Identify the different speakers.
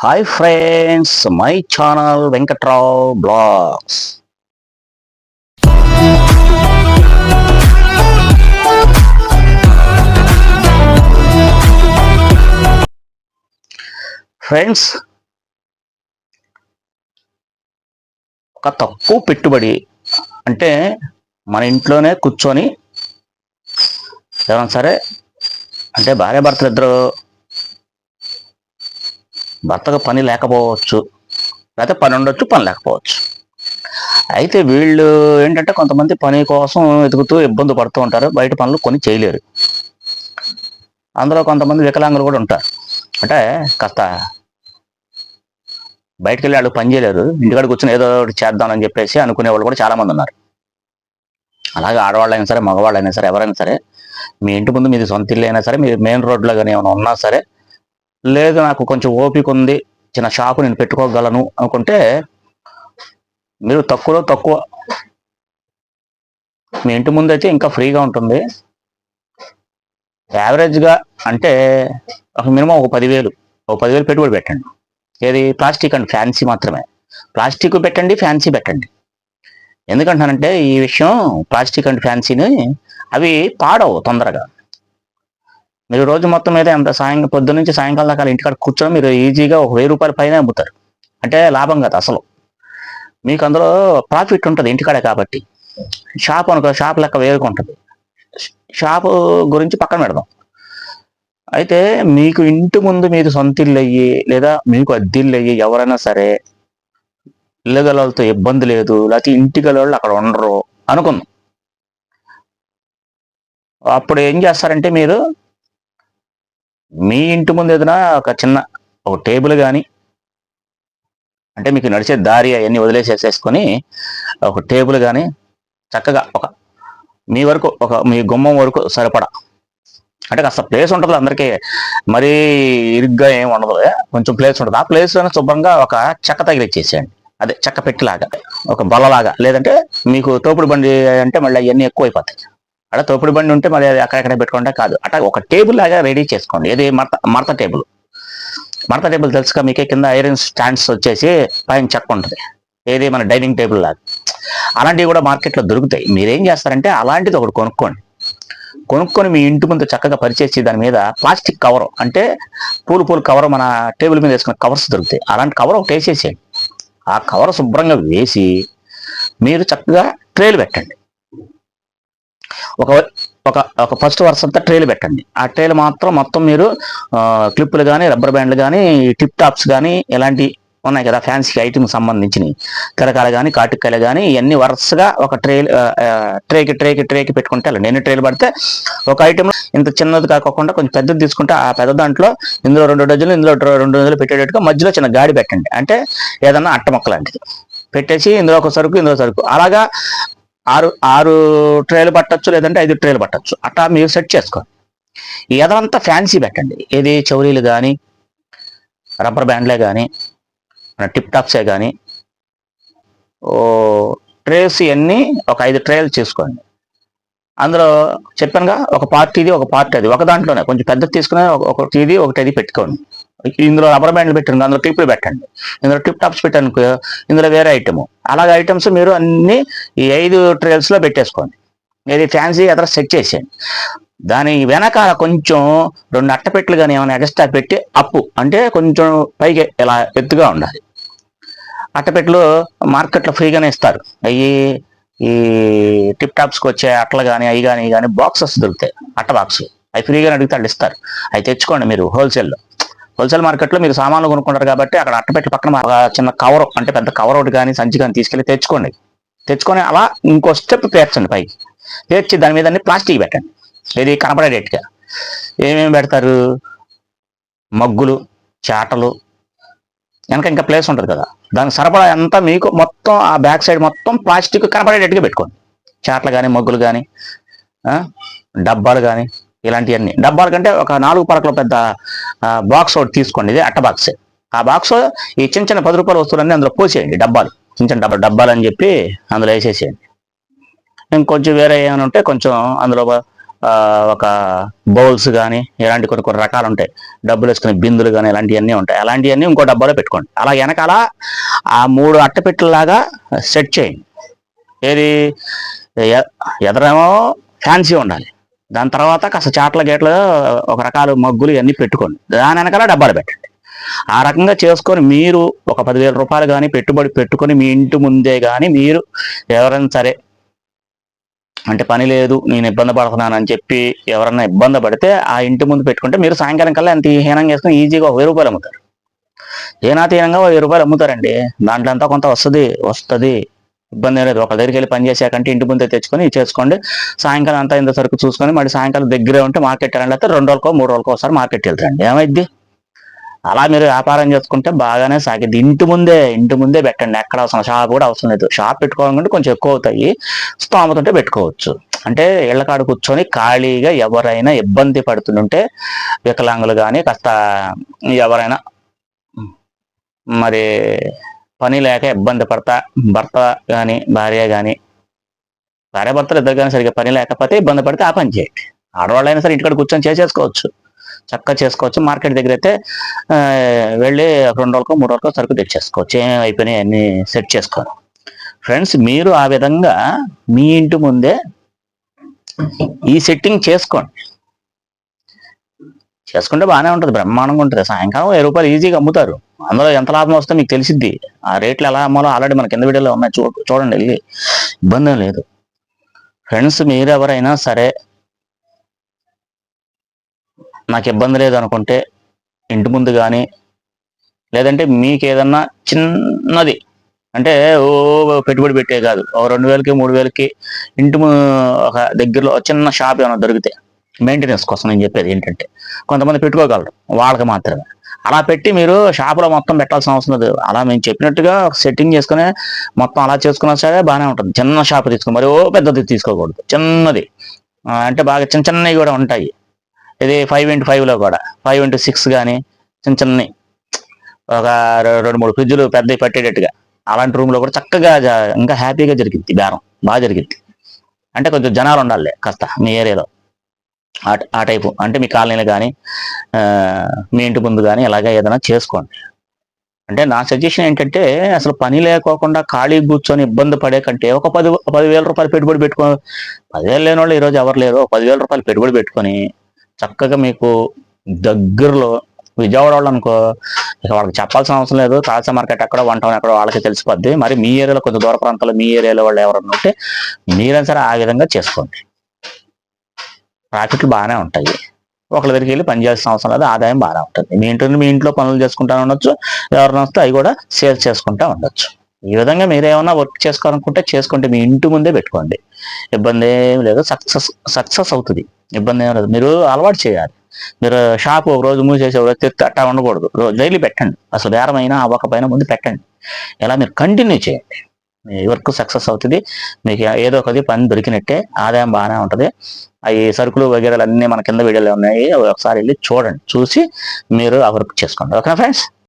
Speaker 1: Hi friends my channel Venkatrao vlogs friends ఒక తక్కువ పెట్టుబడి అంటే మన ఇంట్లోనే కూర్చొని ఎవరైనా సరే అంటే భార్య భర్తలు ఇద్దరు భర్తకు పని లేకపోవచ్చు లేకపోతే పని ఉండొచ్చు పని లేకపోవచ్చు. అయితే వీళ్ళు ఏంటంటే కొంతమంది పని కోసం ఎదుగుతూ ఇబ్బంది పడుతూ ఉంటారు బయట పనులు కొన్ని చేయలేరు. అందులో కొంతమంది వికలాంగులు కూడా ఉంటారు. అంటే కాస్త బయటకు వెళ్ళి వాళ్ళు పని చేయలేరు ఇంటికాడ కూర్చొని ఏదో ఒకటి చేద్దామని చెప్పేసి అనుకునే వాళ్ళు కూడా చాలామంది ఉన్నారు. అలాగే ఆడవాళ్ళు అయినా సరే మగవాళ్ళు అయినా సరే ఎవరైనా సరే మీ ఇంటి ముందు మీది సొంత ఇల్లు అయినా సరే మీరు మెయిన్ రోడ్లో కానీ ఏమైనా ఉన్నా సరే లేదు నాకు కొంచెం ఓపిక ఉంది చిన్న షాపు నేను పెట్టుకోగలను అనుకుంటే మీరు తక్కువలో తక్కువ మీ ఇంటి ముందు అయితే ఇంకా ఫ్రీగా ఉంటుంది. యావరేజ్గా అంటే ఒక మినిమం ఒక పదివేలు ఒక పదివేలు పెట్టుబడి పెట్టండి. ఏది? ప్లాస్టిక్ అండ్ ఫ్యాన్సీ మాత్రమే. ప్లాస్టిక్ పెట్టండి ఫ్యాన్సీ పెట్టండి. ఎందుకంటానంటే ఈ విషయం ప్లాస్టిక్ అండ్ ఫ్యాన్సీని అవి పాడవు తొందరగా. మీరు రోజు మొత్తం మీద ఎంత సాయం పొద్దు నుంచి సాయంకాలం దాకా ఇంటికాడ కూర్చొని మీరు ఈజీగా ఒక వెయ్యి రూపాయల పైన అమ్ముతారు. అంటే లాభం కదా అసలు. మీకు అందులో ప్రాఫిట్ ఉంటుంది ఇంటికాడే కాబట్టి. షాప్ అనుకో షాప్ లెక్క వేరుగా ఉంటుంది షాప్ గురించి పక్కన పెడదాం. అయితే మీకు ఇంటి ముందు మీరు సొంత ఇల్లు అయ్యి లేదా మీకు అద్దిల్లు అయ్యి ఎవరైనా సరే ఇల్లు గలవాళ్ళతో ఇబ్బంది లేదు లేకపోతే ఇంటి గలవాళ్ళు అక్కడ ఉండరు అనుకుందాం. అప్పుడు ఏం చేస్తారంటే మీరు మీ ఇంటి ముందు ఏదైనా ఒక చిన్న ఒక టేబుల్ కానీ అంటే మీకు నడిచే దారి అవన్నీ వదిలేసేసేసుకొని ఒక టేబుల్ కానీ చక్కగా ఒక మీ వరకు ఒక మీ గుమ్మం వరకు సరిపడా. అంటే కాస్త ప్లేస్ ఉంటుంది అందరికీ. మరీ ఇరుగ్గా ఏం ఉండదు. కొంచెం ప్లేస్ ఉంటుంది. ఆ ప్లేస్ శుభ్రంగా ఒక చెక్క తగిలిచ్చేసేయండి. అదే చెక్క పెట్టిలాగా ఒక బలలాగా లేదంటే మీకు తోపుడు బండి అంటే మళ్ళీ అవన్నీ ఎక్కువ అయిపోతాయి అక్కడ తోపుడు బండి ఉంటే మరి అది అక్కడెక్కడ పెట్టుకుంటే కాదు. అట్లా ఒక టేబుల్ లాగా రెడీ చేసుకోండి. ఏది మడత మడత టేబుల్? మడత టేబుల్ తెలుసుగా మీకే కింద ఐరన్ స్టాండ్స్ వచ్చేసి పైన చెక్క ఉంటుంది. ఏది మన డైనింగ్ టేబుల్ లాగా. అలాంటివి కూడా మార్కెట్లో దొరుకుతాయి. మీరేం చేస్తారంటే అలాంటిది ఒకటి కొనుక్కోండి. కొనుక్కొని మీ ఇంటి ముందు చక్కగా పరిచేసి దాని మీద ప్లాస్టిక్ కవర్ అంటే పూలు పూలు కవర్ మన టేబుల్ మీద వేసుకున్న కవర్స్ దొరుకుతాయి. అలాంటి కవర్ ఒకటి వేసేసేయండి. ఆ కవర్ శుభ్రంగా వేసి మీరు చక్కగా ట్రేలు పెట్టండి. ఒక ఒక ఒక ఫస్ట్ వరుస అంతా ట్రేలు పెట్టండి. ఆ ట్రేలు మాత్రం మొత్తం మీరు క్లిప్పులు కానీ రబ్బర్ బ్యాండ్లు కానీ టిప్ టాప్స్ కానీ ఇలాంటి ఉన్నాయి కదా ఫ్యాన్సీ ఐటమ్ సంబంధించినవి. కరకాలు కానీ కాటుకాయలు కానీ ఇవన్నీ వరుసగా ఒక ట్రే ట్రేకి ట్రేకి ట్రేకి పెట్టుకుంటే వెళ్ళండి నేను ట్రేలు పడితే ఒక ఐటమ్ ఇంత చిన్నది కాకుండా కొంచెం పెద్దది తీసుకుంటే ఆ పెద్ద దాంట్లో ఇందులో రెండు డజన్లు ఇందులో రెండు డజన్లు పెట్టేటట్టుగా మధ్యలో చిన్న గాడి పెట్టండి. అంటే ఏదన్నా అట్ట మొక్క లాంటిది. పెట్టేసి ఇందులో ఒక సరుకు ఇందులో సరుకు. అలాగా ఆరు ఆరు ట్రేలు పట్టచ్చు లేదంటే ఐదు ట్రేలు పట్టచ్చు. అట్లా మీరు సెట్ చేసుకోండి ఏదంతా ఫ్యాన్సీ పెట్టండి ఏది చౌరీలు కానీ రబ్బర్ బ్యాండ్లే కానీ టిప్ టాప్సే కానీ ఓ ట్రేస్ ఇవన్నీ ఒక ఐదు ట్రేలు చేసుకోండి. అందులో చెప్పానుగా ఒక పార్ట్ ఇది ఒక పార్ట్ అది. ఒక దాంట్లోనే కొంచెం పెద్దది తీసుకుని ఒకటి ఇది ఒకటి అది పెట్టుకోండి. ఇందులో రబ్బర్ బ్యాండ్లు పెట్టండి అందులో క్లిప్లు పెట్టండి. ఇందులో టిప్ టాప్స్ పెట్టండి ఇందులో వేరే ఐటమ్ అలాగే ఐటమ్స్ మీరు అన్ని ఈ ఐదు ట్రేల్స్లో పెట్టేసుకోండి. ఇది ఫ్యాన్సీ అక్కడ సెట్ చేసేయండి. దాని వెనకాల కొంచెం రెండు అట్టపెట్లు కానీ ఏమైనా ఎక్స్ట్రా పెట్టి అప్పు అంటే కొంచెం పైకి ఇలా ఎత్తుగా ఉండాలి. అట్టపెట్లు మార్కెట్లో ఫ్రీగానే ఇస్తారు. అవి ఈ టిప్ టాప్స్కి వచ్చే అట్టలు కానీ అవి కానీ కానీ బాక్సెస్ దొరుకుతాయి. అట్ట బాక్స్ అవి ఫ్రీగానే అడిగితే వాళ్ళు ఇస్తారు. అవి తెచ్చుకోండి మీరు హోల్సేల్లో హోల్సేల్ మార్కెట్లో మీరు సామాన్లు కొనుక్కుంటారు కాబట్టి అక్కడ అట్టపెట్టి పక్కన చిన్న కవర్ అంటే పెద్ద కవర్ ఒకటి కానీ సంచి కానీ తీసుకెళ్ళి తెచ్చుకోండి. తెచ్చుకొని అలా ఇంకో స్టెప్ పేర్చండి పైకి. పేర్చి దాని మీద అన్ని ప్లాస్టిక్ పెట్టండి. ఇది కనపడేటట్టుగా ఏమేమి పెడతారు? మగ్గులు చాటలు వెనక ఇంకా ప్లేస్ ఉంటుంది కదా. దానికి సరఫరా అంతా మీకు మొత్తం ఆ బ్యాక్ సైడ్ మొత్తం ప్లాస్టిక్ కనపడేటట్టుగా పెట్టుకోండి. చాటలు కానీ మగ్గులు కానీ డబ్బాలు కానీ ఇలాంటివన్నీ. డబ్బాల కంటే ఒక నాలుగు పరకల పెద్ద బాక్స్ ఒకటి తీసుకోండి. ఇది అట్ట బాక్స్ ఆ బాక్స్ ఈ చిన్న చిన్న పది రూపాయల వస్తువులన్నీ అందులో పోసేయండి డబ్బాలు. చిన్న చిన్న డబ్బా డబ్బాలు అని చెప్పి అందులో వేసేసేయండి. ఇంకొంచెం వేరే ఏమైనా ఉంటే కొంచెం అందులో ఒక బౌల్స్ కానీ ఇలాంటి కొన్ని కొన్ని రకాలు ఉంటాయి. డబ్బులు వేసుకునే బిందులు కానీ ఇలాంటివన్నీ ఉంటాయి. అలాంటివన్నీ ఇంకో డబ్బాలో పెట్టుకోండి. అలా వెనకాల ఆ మూడు అట్టపెట్టెలాగా సెట్ చేయండి. ఏది ఎ- ఎదరేమో ఫ్యాన్సీ ఉండాలి. దాని తర్వాత కాస్త చాట్ల గేట్లు ఒక రకాల మగ్గులు ఇవన్నీ పెట్టుకోండి. దాని వెనకాల డబ్బాలు పెట్టండి. ఆ రకంగా చేసుకొని మీరు ఒక పదివేల రూపాయలు కానీ పెట్టుబడి పెట్టుకొని మీ ఇంటి ముందే కానీ మీరు ఎవరైనా సరే అంటే పని లేదు నేను ఇబ్బంది పడుతున్నాను అని చెప్పి ఎవరన్నా ఇబ్బంది పడితే ఆ ఇంటి ముందు పెట్టుకుంటే మీరు సాయంకాలం కల్లా ఎంత హీనంగా చేసుకుని ఈజీగా ఒక వెయ్యి రూపాయలు అమ్ముతారు. హీనాతీనంగా తీనంగా వెయ్యి రూపాయలు అమ్ముతారండి. దాంట్లో అంతా కొంత వస్తుంది? వస్తుంది. ఇబ్బంది లేదు. ఒక దగ్గరికి వెళ్ళి పనిచేసాకంటే ఇంటి ముందే తెచ్చుకొని చేసుకోండి సాయంకాలం అంతా ఇంత సరుకు చూసుకొని మళ్ళీ సాయంకాలం దగ్గరే ఉంటే మార్కెట్ వెళ్ళాలి లేకపోతే రెండు రోజులకో మూడు రోజులకో ఒకసారి మార్కెట్ వెళ్తారండి. ఏమైద్ది? అలా మీరు వ్యాపారం చేసుకుంటే బాగానే సాగిద్ది. ఇంటి ముందే ఇంటి ముందే పెట్టండి. ఎక్కడ అవసరం? షాప్ కూడా అవసరం లేదు. షాప్ పెట్టుకోవాలంటే కొంచెం ఎక్కువ అవుతాయి. స్తోమతుంటే పెట్టుకోవచ్చు. అంటే ఇళ్ళకాడ కూర్చొని ఖాళీగా ఎవరైనా ఇబ్బంది పడుతుంటే వికలాంగులు కానీ కాస్త ఎవరైనా మరి పని లేక ఇబ్బంది పడతా భర్త కానీ భార్య కానీ భార్య భర్తలు ఇద్దరు కానీ సరిగ్గా పని లేకపోతే ఇబ్బంది పడితే ఆ పని చేయండి. ఆడవాళ్ళైనా సరే ఇంటికాడ కూర్చొని చేసేసుకోవచ్చు. చక్కగా చేసుకోవచ్చు. మార్కెట్ దగ్గర అయితే వెళ్ళి రెండు రోజులకో మూడు రోజులకో సరుకు తెచ్చేసుకోవచ్చు. ఏం అయిపోయినాయి అన్ని సెట్ చేసుకోను. ఫ్రెండ్స్ మీరు ఆ విధంగా మీ ఇంటి ముందే ఈ సెట్టింగ్ చేసుకోండి. చేసుకుంటే బాగానే ఉంటుంది బ్రహ్మాండంగా ఉంటుంది. సాయంకాలం వెయ్యి రూపాయలు ఈజీగా అమ్ముతారు. అందులో ఎంత లాభం వస్తే మీకు తెలిసిద్ది. ఆ రేట్లు ఎలా అమ్మాలో ఆల్రెడీ మన కింద వీడియోలో ఉన్నాయి. చూ చూడండి వెళ్ళి. ఇబ్బంది లేదు. ఫ్రెండ్స్ మీరు ఎవరైనా సరే నాకు ఇబ్బంది లేదు అనుకుంటే ఇంటి ముందు కానీ లేదంటే మీకు ఏదన్నా చిన్నది అంటే ఓ పెట్టుబడి పెట్టే కాదు. ఓ రెండు వేలకి మూడు వేలకి ఇంటి ఒక దగ్గరలో చిన్న షాప్ ఏమైనా దొరికితే మెయింటెనెన్స్ కోసం నేను చెప్పేది ఏంటంటే కొంతమంది పెట్టుకోగలరు వాళ్ళకి మాత్రమే. అలా పెట్టి మీరు షాపులో మొత్తం పెట్టాల్సిన అవసరం లేదు. అలా మేము చెప్పినట్టుగా సెట్టింగ్ చేసుకుని మొత్తం అలా చేసుకున్నా సరే బాగానే ఉంటుంది. చిన్న షాప్ తీసుకుని మరి ఓ పెద్దది తీసుకోకూడదు. చిన్నది. అంటే బాగా చిన్న చిన్నవి కూడా ఉంటాయి. ఇది ఫైవ్ ఇంటూ ఫైవ్లో కూడా. ఫైవ్ ఇంటూ సిక్స్ కానీ చిన్న చిన్నవి. ఒక రెండు మూడు ఫ్రిడ్జ్లు పెద్దవి పట్టేటట్టుగా. అలాంటి రూమ్లో కూడా చక్కగా ఇంకా హ్యాపీగా జరిగింది బేరం. బాగా జరిగింది అంటే కొంచెం జనాలు ఉండాలి కాస్త మీ ఏరియాలో. ఆ ఆ టైపు. అంటే మీ కాలనీలు కానీ మీ ఇంటి ముందు కానీ అలాగే ఏదైనా చేసుకోండి. అంటే నా సజెషన్ ఏంటంటే అసలు పని లేకోకుండా ఖాళీ కూర్చొని ఇబ్బంది పడే కంటే ఒక పది పదివేల రూపాయలు పెట్టుబడి పెట్టుకో పదివేలు లేని వాళ్ళు ఈరోజు ఎవరు లేరు. పదివేల రూపాయలు పెట్టుబడి పెట్టుకొని చక్కగా మీకు దగ్గరలో విజయవాడ వాళ్ళు అనుకో ఇక వాళ్ళకి చెప్పాల్సిన అవసరం లేదు. కాల్సా మార్కెట్ ఎక్కడ వన్ టౌన్ ఎక్కడ వాళ్ళకి తెలిసిపోద్ది. మరి మీ ఏరియాలో కొంచెం దూర ప్రాంతాల్లో మీ ఏరియాలో వాళ్ళు ఎవరన్నా ఉంటే మీరైనా సరే ఆ విధంగా చేసుకోండి. ప్రాఫిట్లు బాగానే ఉంటాయి. ఒకళ్ళ దగ్గరికి వెళ్ళి పనిచేయాల్సిన అవసరం లేదు ఆదాయం బాగానే ఉంటుంది. మీ ఇంటి మీ ఇంట్లో పనులు చేసుకుంటా ఉండొచ్చు ఎవరైనా వస్తే అవి కూడా సేల్ చేసుకుంటా ఉండొచ్చు. ఈ విధంగా మీరు ఏమైనా వర్క్ చేసుకోవాలనుకుంటే చేసుకుంటే మీ ఇంటి ముందే పెట్టుకోండి. ఇబ్బంది ఏం లేదు సక్సెస్ సక్సెస్ అవుతుంది. ఇబ్బంది ఏం లేదు. మీరు అలవాటు చేయాలి. మీరు షాప్ ఒక రోజు మూసేసి ఒక రోజు తెస్తే అట్టా ఉండకూడదు. రోజు డైలీ పెట్టండి. అసలు బేరమైనా అవ్వకపోయినా ముందు పెట్టండి. ఇలా మీరు కంటిన్యూ చేయండి. మీ వర్క్ సక్సెస్ అవుతుంది. మీకు ఏదో ఒకటి పని దొరికినట్టే ఆదాయం బాగానే ఉంటుంది. అవి సరుకులు వగేరాలు అన్నీ మన కింద వీడియోలో ఉన్నాయి. ఒకసారి వెళ్ళి చూడండి. చూసి మీరు ఆ వర్క్ చేసుకోండి. ఓకేనా ఫ్రెండ్స్?